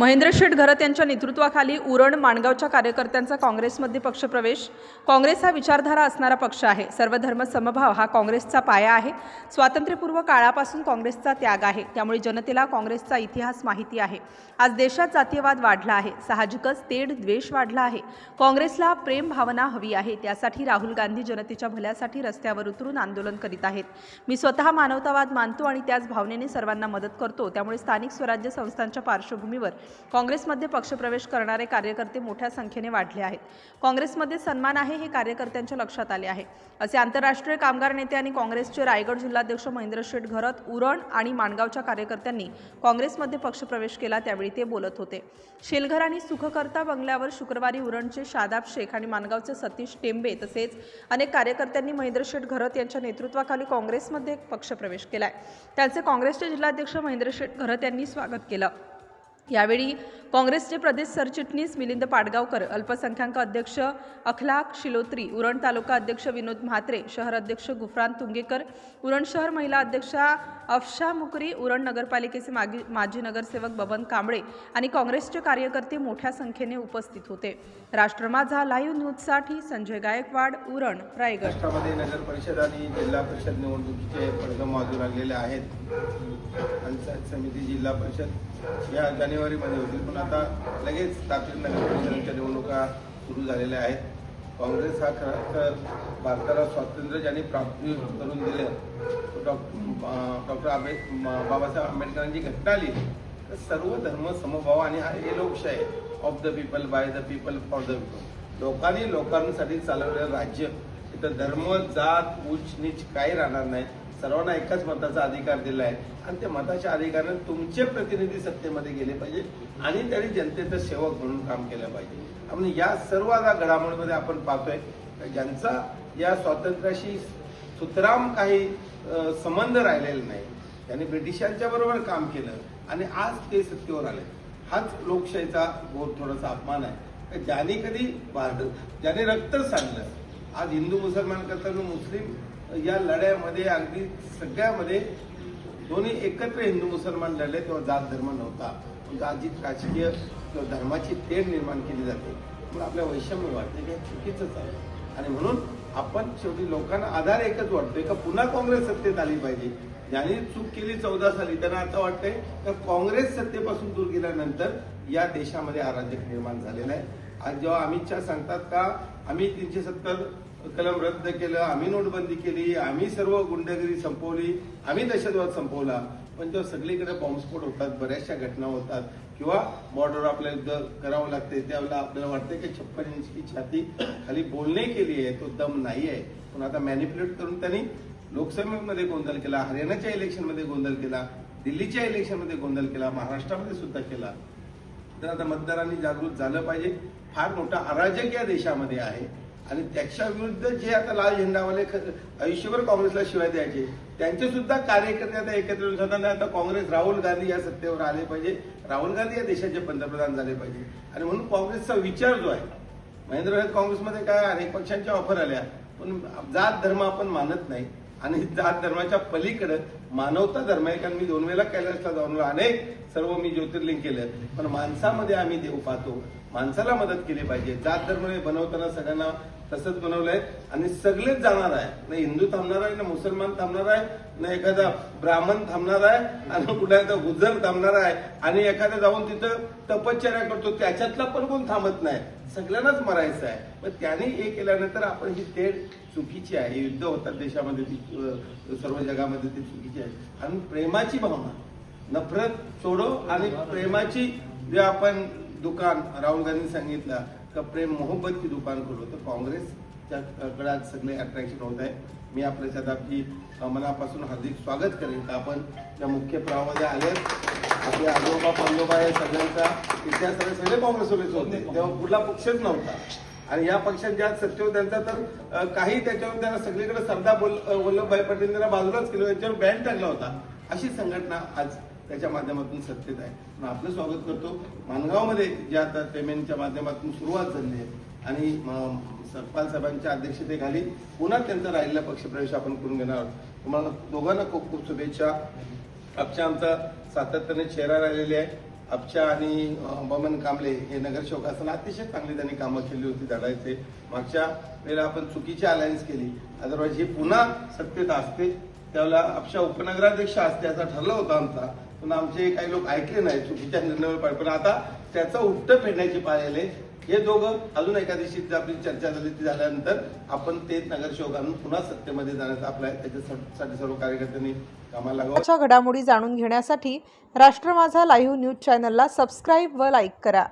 महेंद्र शेठ घरत यांच्या नेतृत्वाखाली उरण माणगावच्या कार्यकर्त्यांचा काँग्रेसमध्ये पक्षप्रवेश. काँग्रेस हा विचारधारा असणारा पक्ष आहे. सर्वधर्म समभाव हा काँग्रेसचा पाया आहे. स्वातंत्र्यपूर्व काळापासून काँग्रेसचा त्याग आहे. त्यामुळे जनतेला काँग्रेसचा इतिहास माहिती आहे. आज देशात जातीयवाद वाढला आहे. साहजिकच तेढ द्वेष वाढला आहे. काँग्रेसला प्रेम भावना हवी आहे. त्यासाठी राहुल गांधी जनतेच्या भल्यासाठी रस्त्यावर उतरून आंदोलन करीत आहेत. मी स्वतः मानवतावाद मानतो आणि त्याच भावनेने सर्वांना मदत करतो. त्यामुळे स्थानिक स्वराज्य संस्थांच्या पार्श्वभूमीवर काँग्रेसमध्ये पक्षप्रवेश करणारे कार्यकर्ते मोठ्या संख्येने वाढले आहेत. काँग्रेसमध्ये सन्मान आहे हे कार्यकर्त्यांच्या लक्षात आले आहे. असे आंतरराष्ट्रीय कामगार नेते आणि काँग्रेसचे रायगड जिल्हाध्यक्ष महेंद्र शेठ घरत उरण आणि माणगावच्या कार्यकर्त्यांनी काँग्रेसमध्ये पक्षप्रवेश केला त्यावेळी ते बोलत होते. शेलघर आणि सुखकर्ता बंगल्यावर शुक्रवारी उरणचे शादाब शेख आणि माणगावचे सतीश टेंबे तसेच अनेक कार्यकर्त्यांनी महेंद्र शेठ घरत यांच्या नेतृत्वाखाली काँग्रेसमध्ये पक्षप्रवेश केलाय. त्यांचे काँग्रेसचे जिल्हाध्यक्ष महेंद्र शेठ घरत यांनी स्वागत केलं. यावेळी काँग्रेसचे प्रदेश सरचिटणीस मिलिंद पाडगावकर अल्पसंख्याक अध्यक्ष अखलाक शिलोत्री उरण तालुका अध्यक्ष विनोद म्हात्रे शहर अध्यक्ष गुफरान तुंगेकर उरण शहर महिला अध्यक्षा अफशा मुकरी उरण नगरपालिकेचे मागी माजी नगरसेवक बबन कांबळे आणि काँग्रेसचे कार्यकर्ते मोठ्या संख्येने उपस्थित होते. राष्ट्र माझा लाईव्ह न्यूजसाठी संजय गायकवाड उरण रायगड. राष्ट्रामध्ये नगर परिषद आणि जिल्हा परिषद निवडणुकीचे पडगम वाजू लागलेले आहेत. पंचायत समिती जिल्हा परिषद या जानेवारीमध्ये होतील पण आता लगेच तापीर नगर परिषदेच्या निवडणुका सुरू झालेल्या आहेत. काँग्रेस हा खरं तर भारताला स्वातंत्र्य ज्यांनी प्राप्त करून दिलं डॉक्टर आंबे बाबासाहेब आंबेडकरांची घटना लिहिली. तर सर्व धर्म समभाव आणि हा हे लोकशाही of the people by the people for the people लोकांनी लोकांसाठी चालवलेलं राज्य. इथं धर्म जात उच्च नीच काही राहणार नाही. सर्वांना एकाच मताचा अधिकार दिला आहे आणि त्या मताच्या अधिकाराने तुमचे प्रतिनिधी सत्तेमध्ये गेले पाहिजे आणि त्यांनी जनतेचं सेवक म्हणून काम केलं पाहिजे. म्हणून या सर्व आता घडामोडीमध्ये आपण पाहतोय ज्यांचा या स्वातंत्र्याशी सुतराम काही संबंध राहिलेला नाही. त्यांनी ब्रिटिशांच्या बरोबर काम केलं आणि आज ते सत्तेवर आले. हाच लोकशाहीचा बहुत थोडासा अपमान आहे. ज्याने कधी भारत ज्याने रक्त सांडलं आज हिंदू मुसलमान करताना मुस्लिम या लढ्यामध्ये अगदी सगळ्यामध्ये दोन्ही एकत्र हिंदू मुसलमान लढले तेव्हा जात धर्म नव्हता. पण आज जी राजकीय किंवा धर्माची तेढ निर्माण केली जाते. मग आपल्या वैषम्य वाटते की हे चुकीचंच आहे. आणि म्हणून आपण शेवटी लोकांना आधार एकच वाटतोय का पुन्हा काँग्रेस सत्तेत आली पाहिजे? ज्यांनी चूक केली चौदा साली त्यांना आता वाटतंय का काँग्रेस सत्तेपासून दूर गेल्यानंतर या देशामध्ये अराजक निर्माण झालेलं आहे. आज जेव्हा अमित शहा सांगतात का आम्ही तीनशे सत्तर कलम रद्द केलं आम्ही नोटबंदी केली आम्ही सर्व गुंडगिरी संपवली आम्ही दहशतवाद संपवला. पण तेव्हा सगळीकडे बॉम्बस्फोट होतात बऱ्याचशा घटना होतात. किंवा बॉर्डर आपल्याला युद्ध करावं लागते त्यावेळेला आपल्याला वाटतं की छप्पन इंचची छाती खाली बोलणे केली आहे तो दम नाही आहे. पण आता मॅनिप्युलेट करून त्यांनी लोकसभेमध्ये गोंधळ केला हरियाणाच्या इलेक्शनमध्ये गोंधळ केला दिल्लीच्या इलेक्शनमध्ये गोंधळ केला महाराष्ट्रामध्ये सुद्धा केला. तर आता मतदारांनी जागृत झालं पाहिजे. फार मोठा अराजक या देशामध्ये आहे. आणि त्याच्या विरुद्ध जे आता लाल झेंडावाले ख- आयुष्यभर काँग्रेसला शिवाय द्यायचे त्यांचे सुद्धा कार्यकर्ते आता एकत्र येऊन "नाही, आता काँग्रेस राहुल गांधी या सत्तेवर आले पाहिजे. राहुल गांधी या देशाचे पंतप्रधान झाले पाहिजे. आणि म्हणून काँग्रेसचा विचार जो आहे महेंद्र काँग्रेसमध्ये काय अनेक पक्षांच्या ऑफर आल्या पण जात धर्म आपण मानत नाही. आणि जात धर्माच्या पलीकडे मानवता धर्म आहे कारण मी दोन वेळेला कैलासला जाऊन अनेक सर्व मी ज्योतिर्लिंग केलं. पण माणसामध्ये आम्ही देव पाहतो. माणसाला मदत केली पाहिजे. जात धर्म हे बनवताना सगळ्यांना तसंच बनवलंय. आणि सगळेच जाणार आहे. ना हिंदू थांबणार आहे ना मुसलमान थांबणार आहे ना एखादा ब्राह्मण थांबणार आहे आणि कुठे गुजर थांबणार आहे. आणि एखादा जाऊन तिथं तपश्चर्या करतो. त्याच्यातला पण कोण थांबत नाही. सगळ्यांनाच मरायचं आहे. पण त्याने हे केल्यानंतर आपण ही तेढ चुकीची आहे. युद्ध होतात देशामध्ये ती सर्व जगामध्ये ती चुकीची आहे. आणि प्रेमाची भावना. नफरत सोडो आणि प्रेमाची जे आपण दुकान राहुल गांधी सांगितलं का प्रेम मोहब्बत की दुकान खोलो? तर काँग्रेसच्या कडे सगळे अट्रॅक्शन होत आहे मी आपल्या शताब्दी मनापासून हार्दिक स्वागत करेन. का आपण त्या मुख्य प्रवाहामध्ये आले आपले आजोबा पंजोबा हे सगळ्यांचा इतिहास सगळे काँग्रेसवालेच होते. तेव्हा कुठला पक्षच नव्हता. आणि या पक्षात ज्या सत्तेवर त्यांचा तर काही त्याच्यावर त्यांना सगळीकडे सरदार बोल वल्लभभाई पटेल त्यांना बाजूलाच केलं. त्यांच्यावर बॅन टाकला होता. अशी संघटना आज त्याच्या माध्यमातून सत्तेत आहे. आपलं स्वागत करतो. मानगावमध्ये जे आता पेमेंटच्या माध्यमातून सुरुवात झाली आहे आणि सरपाल साहेबांच्या अध्यक्षतेखाली पुन्हा त्यांचा राहिलेला पक्षप्रवेश आपण करून घेणार आहोत. तुम्हाला दोघांना खूप खूप शुभेच्छा. पक्ष आमचा सातत्याने चेहरा राहिलेले आहे. आपच्या आणि बमन कांबळे हे नगरसेवक असताना अतिशय चांगली त्यांनी कामं केली होती धडायचे. मागच्या वेळेला आपण चुकीची अलायन्स केली. अदरवाईज हे पुन्हा सत्तेत असते त्यावेळेला अपशा उपनगराध्यक्ष असते असं ठरलं होतं आमचा. पण आमचे काही लोक ऐकले नाही चुकीच्या निर्णयावर पण आता त्याचं उपट फेडण्याची पाळी आले हे दोघं अजून एका दिवशी आपली चर्चा झाली ती झाल्यानंतर आपण ते नगरसेवक आणून पुन्हा सत्तेमध्ये जाण्याचा आपला त्याच्यासाठी सर्व कार्यकर्त्यांनी कामाला लागावं. घडामोडी जाणून घेण्यासाठी राष्ट्र माझा लाईव्ह न्यूज चॅनलला सबस्क्राईब व लाईक करा.